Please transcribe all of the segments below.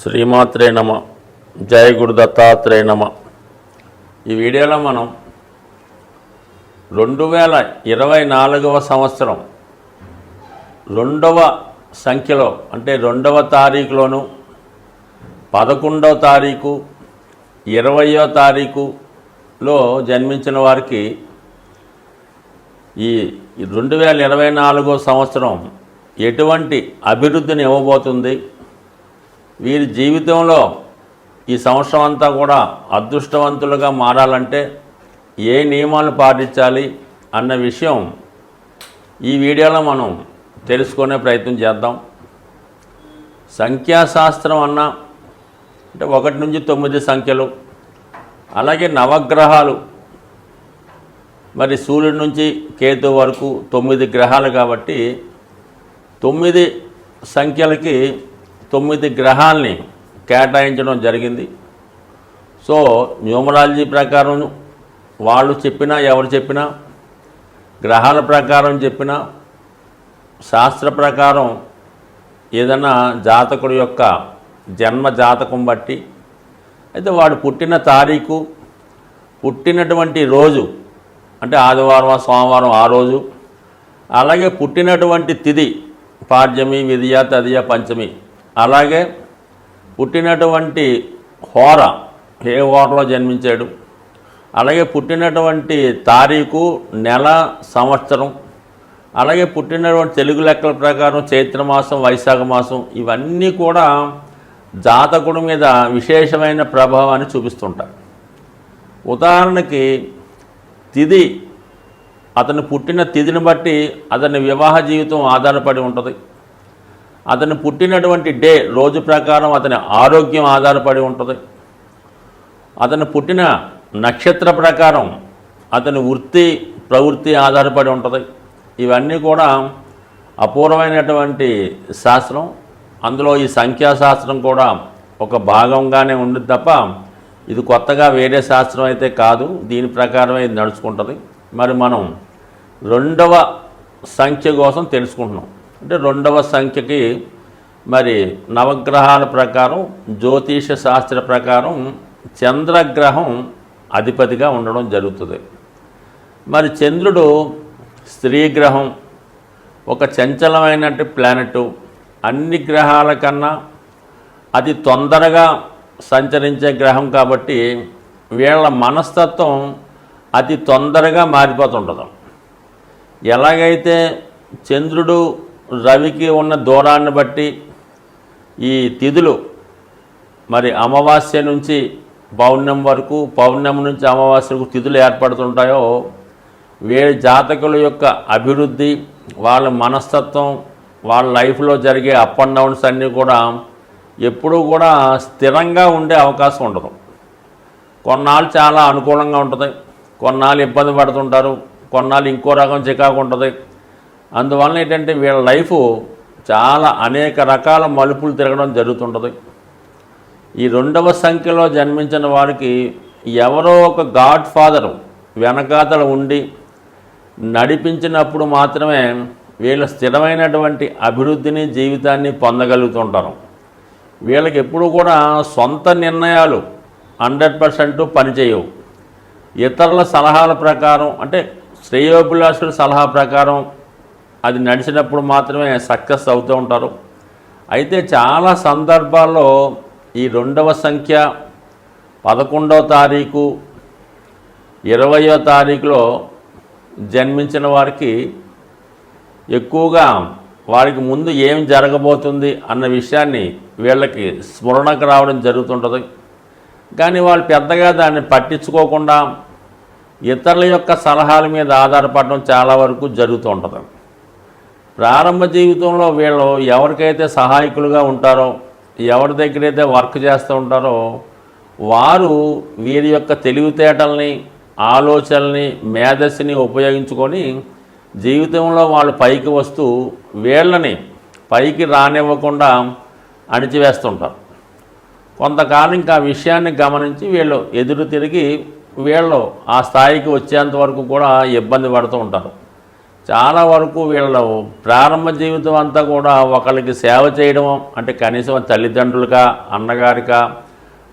శ్రీమాత్రే నమ జయ గురు దత్తాత్రేయ నమ. ఈ వీడియోలో మనం రెండు వేల ఇరవై నాలుగవ సంవత్సరం రెండవ సంఖ్యలో అంటే రెండవ తారీఖులోను పదకొండవ తారీఖు ఇరవయో తారీఖులో జన్మించిన వారికి ఈ రెండు వేల ఇరవై నాలుగో సంవత్సరం ఎటువంటి అభివృద్ధిని ఇవ్వబోతుంది? వీరి జీవితంలో ఈ సంవత్సరం అంతా కూడా అదృష్టవంతులుగా మారాలంటే ఏ నియమాలు పాటించాలి అన్న విషయం ఈ వీడియోలో మనం తెలుసుకునే ప్రయత్నం చేద్దాం. సంఖ్యాశాస్త్రం అన్న అంటే ఒకటి నుంచి తొమ్మిది సంఖ్యలు అలాగే నవగ్రహాలు. మరి సూర్యుడి నుంచి కేతు వరకు తొమ్మిది గ్రహాలు కాబట్టి తొమ్మిది సంఖ్యలకి తొమ్మిది గ్రహాల్ని కేటాయించడం జరిగింది. సో న్యూమరాలజీ ప్రకారం వాళ్ళు చెప్పినా ఎవరు చెప్పినా గ్రహాల ప్రకారం చెప్పినా శాస్త్ర ప్రకారం ఏదైనా జాతకుడు యొక్క జన్మ జాతకం బట్టి అయితే వాడు పుట్టిన తారీఖు పుట్టినటువంటి రోజు అంటే ఆదివారం సోమవారం ఆ రోజు అలాగే పుట్టినటువంటి తిథి పాడ్యమి విధియ తదియ పంచమి అలాగే పుట్టినటువంటి హోర ఏ హోరలో జన్మించాడు? అలాగే పుట్టినటువంటి తారీఖు నెల సంవత్సరం. అలాగే పుట్టినటువంటి తెలుగు లెక్కల ప్రకారం చైత్రమాసం వైశాఖ మాసం ఇవన్నీ కూడా జాతకుడి మీద విశేషమైన ప్రభావాన్ని చూపిస్తుంటాయి. ఉదాహరణకి తిథి అతను పుట్టిన తిథిని బట్టి అతని వివాహ జీవితం ఆధారపడి ఉంటుంది. అతను పుట్టినటువంటి డే రోజు ప్రకారం అతని ఆరోగ్యం ఆధారపడి ఉంటుంది. అతను పుట్టిన నక్షత్ర ప్రకారం అతని వృత్తి ప్రవృత్తి ఆధారపడి ఉంటుంది. ఇవన్నీ కూడా అపూర్వమైనటువంటి శాస్త్రం. అందులో ఈ సంఖ్యాశాస్త్రం కూడా ఒక భాగంగానే ఉంది తప్ప ఇది కొత్తగా వేరే శాస్త్రం అయితే కాదు. దీని ప్రకారమే ఇది నడుచుకుంటుంది. మరి మనం రెండవ సంఖ్య కోసం తెలుసుకుంటున్నాం. అంటే రెండవ సంఖ్యకి మరి నవగ్రహాల ప్రకారం జ్యోతిష శాస్త్ర ప్రకారం చంద్రగ్రహం అధిపతిగా ఉండడం జరుగుతుంది. మరి చంద్రుడు స్త్రీ గ్రహం ఒక చంచలమైనటువంటి ప్లానెట్ అన్ని గ్రహాల కన్నా అతి తొందరగా సంచరించే గ్రహం కాబట్టి వీళ్ళ మనస్తత్వం అతి తొందరగా మారిపోతుండదు ఎలాగైతే చంద్రుడు రవికి ఉన్న దూరాన్ని బట్టి ఈ తిథులు మరి అమావాస్య నుంచి పౌర్ణమి వరకు పౌర్ణమి నుంచి అమావాస్య వరకు తిథులు ఏర్పడుతుంటాయో వేరే జాతకుల యొక్క అభివృద్ధి వాళ్ళ మనస్తత్వం వాళ్ళ లైఫ్లో జరిగే అప్ అండ్ డౌన్స్ అన్నీ కూడా ఎప్పుడూ కూడా స్థిరంగా ఉండే అవకాశం ఉండదు. కొన్నాళ్ళు చాలా అనుకూలంగా ఉంటుంది. కొన్నాళ్ళు ఇబ్బంది పడుతుంటారు. కొన్నాళ్ళు ఇంకో రకం చికాకు ఉంటుంది. అందువలన ఏంటంటే వీళ్ళ లైఫ్ చాలా అనేక రకాల మలుపులు తిరగడం జరుగుతుంటుంది. ఈ రెండవ సంఖ్యలో జన్మించిన వారికి ఎవరో ఒక గాడ్ ఫాదర్ వెనకాతల ఉండి నడిపించినప్పుడు మాత్రమే వీళ్ళ స్థిరమైనటువంటి అభివృద్ధిని జీవితాన్ని పొందగలుగుతుంటారు. వీళ్ళకి ఎప్పుడు కూడా సొంత నిర్ణయాలు హండ్రెడ్ పర్సెంట్ పనిచేయవు ఇతరుల సలహాల ప్రకారం అంటే శ్రేయోభిలాషుల సలహా ప్రకారం అది నడిచినప్పుడు మాత్రమే సక్సెస్ అవుతూ ఉంటారు. అయితే చాలా సందర్భాల్లో ఈ రెండవ సంఖ్య పదకొండవ తారీఖు ఇరవయో తారీఖులో జన్మించిన వారికి ఎక్కువగా వారికి ముందు ఏం జరగబోతుంది అన్న విషయాన్ని వీళ్ళకి స్మరణకు రావడం జరుగుతుంటుంది. కానీ వాళ్ళు పెద్దగా దాన్ని పట్టించుకోకుండా ఇతరుల యొక్క సలహాల మీద ఆధారపడడం చాలా వరకు జరుగుతూ ఉంటుంది. ప్రారంభ జీవితంలో వీళ్ళు ఎవరికైతే సహాయకులుగా ఉంటారో ఎవరి దగ్గరైతే వర్క్ చేస్తూ ఉంటారో వారు వీరి యొక్క తెలివితేటల్ని ఆలోచనల్ని మేధస్సుని ఉపయోగించుకొని జీవితంలో వాళ్ళు పైకి వస్తూ వీళ్ళని పైకి రానివ్వకుండా అణిచివేస్తుంటారు. కొంతకాలం ఇంకా విషయాన్ని గమనించి వీళ్ళు ఎదురు తిరిగి వీళ్ళు ఆ స్థాయికి వచ్చేంత వరకు కూడా ఇబ్బంది పడుతూ ఉంటారు. చాలా వరకు వీళ్ళ ప్రారంభ జీవితం అంతా కూడా ఒకరికి సేవ చేయడం అంటే కనీసం తల్లిదండ్రులుగా అన్నగారికా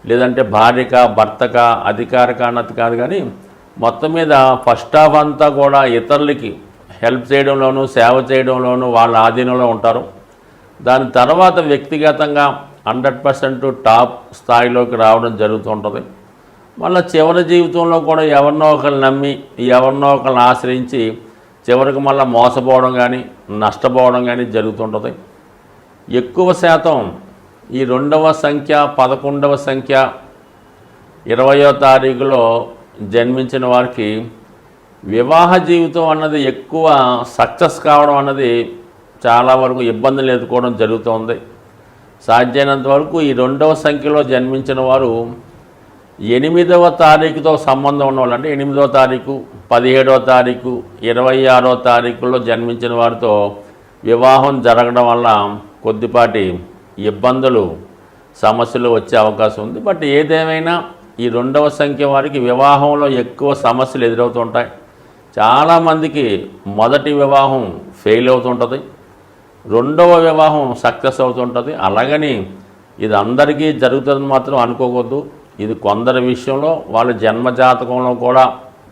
లేదంటే భార్యక భర్తక అధికారిక అన్నది కాదు కానీ మొత్తం మీద ఫస్ట్ హాఫ్ అంతా కూడా ఇతరులకి హెల్ప్ చేయడంలోనూ సేవ చేయడంలోనూ వాళ్ళ ఆధీనంలో ఉంటారు. దాని తర్వాత వ్యక్తిగతంగా హండ్రెడ్ పర్సెంట్ టాప్ స్థాయిలోకి రావడం జరుగుతుంటుంది మళ్ళీ చివరి జీవితంలో కూడా ఎవరినో ఒకరిని నమ్మి ఎవరినో ఒకరిని ఆశ్రయించి చివరికి మళ్ళీ మోసపోవడం కానీ నష్టపోవడం కానీ జరుగుతుంటుంది. ఎక్కువ శాతం ఈ రెండవ సంఖ్య పదకొండవ సంఖ్య ఇరవయో తారీఖులో జన్మించిన వారికి వివాహ జీవితం అన్నది ఎక్కువ సక్సెస్ కావడం అన్నది చాలా వరకు ఇబ్బందులు ఎదుర్కోవడం జరుగుతుంది. సాధ్యమైనంత వరకు ఈ రెండవ సంఖ్యలో జన్మించిన వారు ఎనిమిదవ తారీఖుతో సంబంధం ఉన్న వాళ్ళు అంటే ఎనిమిదవ తారీఖు పదిహేడవ తారీఖు ఇరవై ఆరో తారీఖుల్లో జన్మించిన వారితో వివాహం జరగడం వల్ల కొద్దిపాటి ఇబ్బందులు సమస్యలు వచ్చే అవకాశం ఉంది. బట్ ఏదేమైనా ఈ రెండవ సంఖ్య వారికి వివాహంలో ఎక్కువ సమస్యలు ఎదురవుతుంటాయి. చాలామందికి మొదటి వివాహం ఫెయిల్ అవుతుంటుంది. రెండవ వివాహం సక్సెస్ అవుతుంటుంది. అలాగని ఇది అందరికీ జరుగుతుందని మాత్రం అనుకోకూడదు ఇది కొందరి విషయంలో వాళ్ళ జన్మజాతకంలో కూడా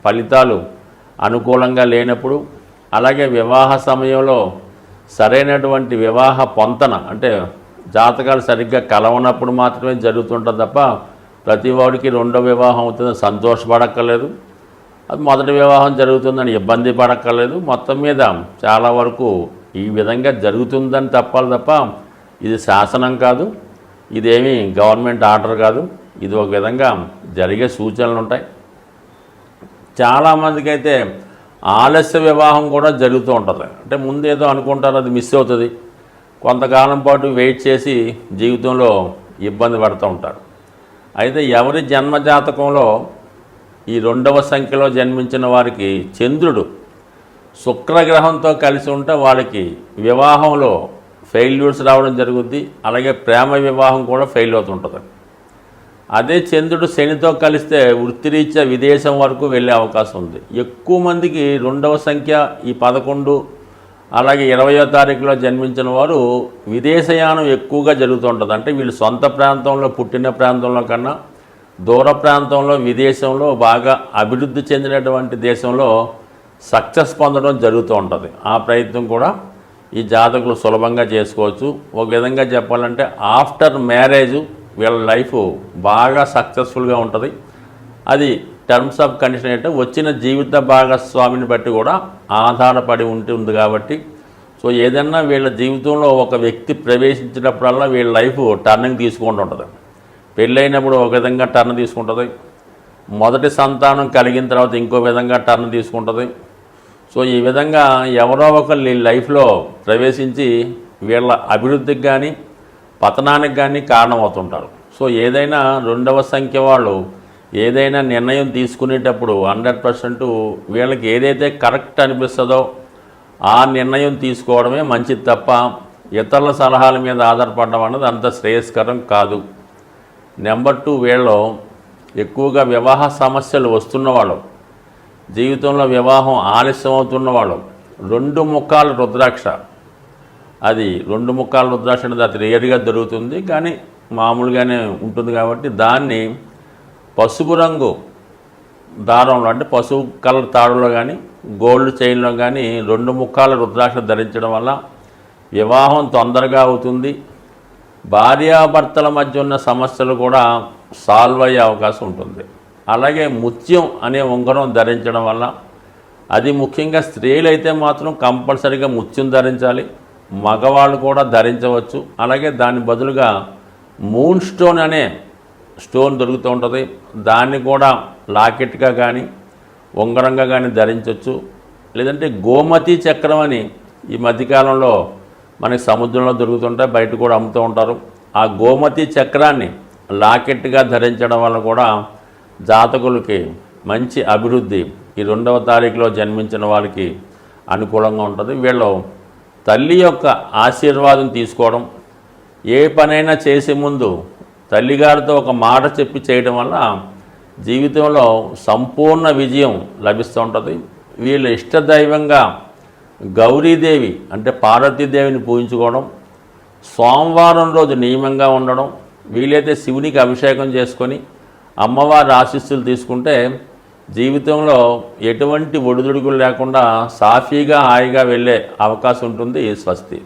ఫలితాలు అనుకూలంగా లేనప్పుడు అలాగే వివాహ సమయంలో సరైనటువంటి వివాహ పొంతన అంటే జాతకాలు సరిగ్గా కలవనప్పుడు మాత్రమే జరుగుతుంటుంది తప్ప ప్రతి వాడికి రెండో వివాహం అవుతుంది సంతోషపడక్కర్లేదు. అది మొదటి వివాహం జరుగుతుందని ఇబ్బంది పడక్కర్లేదు. మొత్తం మీద చాలా వరకు ఈ విధంగా జరుగుతుందని తప్పాలి తప్ప ఇది శాసనం కాదు. ఇదేమీ గవర్నమెంట్ ఆర్డర్ కాదు. ఇది ఒక విధంగా జరిగే సూచనలు ఉంటాయి. చాలామందికి అయితే ఆలస్య వివాహం కూడా జరుగుతూ ఉంటుంది. అంటే ముందు ఏదో అనుకుంటారు అది మిస్ అవుతుంది. కొంతకాలం పాటు వెయిట్ చేసి జీవితంలో ఇబ్బంది పడుతూ ఉంటారు. అయితే ఎవరి జన్మజాతకంలో ఈ రెండవ సంఖ్యలో జన్మించిన వారికి చంద్రుడు శుక్రగ్రహంతో కలిసి ఉంటే వాళ్ళకి వివాహంలో ఫెయిల్యూర్స్ రావడం జరుగుద్ది. అలాగే ప్రేమ వివాహం కూడా ఫెయిల్ అవుతుంటుంది. అదే చంద్రుడు శనితో కలిస్తే వృత్తిరీత్యా విదేశం వరకు వెళ్ళే అవకాశం ఉంది. ఎక్కువ మందికి రెండవ సంఖ్య ఈ పదకొండు అలాగే ఇరవయో తారీఖులో జన్మించిన వారు విదేశయానం ఎక్కువగా జరుగుతుంటుంది. అంటే వీళ్ళు సొంత ప్రాంతంలో పుట్టిన ప్రాంతంలో కన్నా దూర ప్రాంతంలో విదేశంలో బాగా అభివృద్ధి చెందినటువంటి దేశంలో సక్సెస్ పొందడం జరుగుతూ ఉంటుంది ఆ ప్రయత్నం కూడా ఈ జాతకులు సులభంగా చేసుకోవచ్చు. ఒక విధంగా చెప్పాలంటే ఆఫ్టర్ మ్యారేజ్ వీళ్ళ లైఫ్ బాగా సక్సెస్ఫుల్గా ఉంటుంది. అది టర్మ్స్ ఆఫ్ కండిషన్ అంటే వచ్చిన జీవిత భాగస్వామిని బట్టి కూడా ఆధారపడి ఉంటుంది కాబట్టి సో ఏదన్నా వీళ్ళ జీవితంలో ఒక వ్యక్తి ప్రవేశించినప్పుడల్లా వీళ్ళ లైఫ్ టర్నింగ్ తీసుకుంటూ ఉంటుంది. పెళ్ళైనప్పుడు ఒక విధంగా టర్న్ తీసుకుంటుంది. మొదటి సంతానం కలిగిన తర్వాత ఇంకో విధంగా టర్న్ తీసుకుంటుంది. సో ఈ విధంగా ఎవరో ఒకరు లైఫ్లో ప్రవేశించి వీళ్ళ అభివృద్ధికి కానీ పతనానికి కానీ కారణమవుతుంటారు. సో ఏదైనా రెండవ సంఖ్య వాళ్ళు ఏదైనా నిర్ణయం తీసుకునేటప్పుడు హండ్రెడ్ పర్సెంట్ వీళ్ళకి ఏదైతే కరెక్ట్ అనిపిస్తుందో ఆ నిర్ణయం తీసుకోవడమే మంచిది తప్ప ఇతరుల సలహాల మీద ఆధారపడడం అన్నది అంత శ్రేయస్కరం కాదు. నెంబర్ టూ వీళ్ళు ఎక్కువగా వివాహ సమస్యలు వస్తున్నవాళ్ళు జీవితంలో వివాహం ఆలస్యం అవుతున్న వాళ్ళు రెండు ముఖాలు రుద్రాక్ష అది రెండు ముఖాల రుద్రాక్ష అనేది అది రేరుగా దొరుకుతుంది కానీ మామూలుగానే ఉంటుంది కాబట్టి దాన్ని పసుపు రంగు దారంలో అంటే పసుపు కలర్ తాడులో కానీ గోల్డ్ చైన్లో కానీ రెండు ముఖాల రుద్రాక్ష ధరించడం వల్ల వివాహం తొందరగా అవుతుంది. భార్యాభర్తల మధ్య ఉన్న సమస్యలు కూడా సాల్వ్ అయ్యే అవకాశం ఉంటుంది. అలాగే ముత్యం అనే ఉంగరం ధరించడం వల్ల అది ముఖ్యంగా స్త్రీలైతే మాత్రం కంపల్సరీగా ముత్యం ధరించాలి. మగవాళ్ళు కూడా ధరించవచ్చు. అలాగే దాని బదులుగా మూన్ స్టోన్ అనే స్టోన్ దొరుకుతూ ఉంటుంది. దాన్ని కూడా లాకెట్గా కానీ ఉంగరంగా కానీ ధరించవచ్చు లేదంటే గోమతి చక్రం అని ఈ మధ్యకాలంలో మనకి సముద్రంలో దొరుకుతుంటాయి. బయట కూడా అమ్ముతూ ఉంటారు. ఆ గోమతి చక్రాన్ని లాకెట్గా ధరించడం వల్ల కూడా జాతకులకి మంచి అభివృద్ధి ఈ రెండవ తారీఖులో జన్మించిన వాళ్ళకి అనుకూలంగా ఉంటుంది. వీళ్ళు తల్లి యొక్క ఆశీర్వాదం తీసుకోవడం ఏ పనైనా చేసే ముందు తల్లిగారితో ఒక మాట చెప్పి చేయడం వల్ల జీవితంలో సంపూర్ణ విజయం లభిస్తూ ఉంటుంది. వీళ్ళ ఇష్టదైవంగా గౌరీదేవి అంటే పార్వతీదేవిని పూజించుకోవడం సోమవారం రోజు నియమంగా ఉండడం వీలైతే శివునికి అభిషేకం చేసుకొని అమ్మవారి ఆశీస్సులు తీసుకుంటే జీవితంలో ఎటువంటి ఒడిదుడుకులు లేకుండా సాఫీగా హాయిగా వెళ్ళే అవకాశం ఉంటుంది స్వస్తి.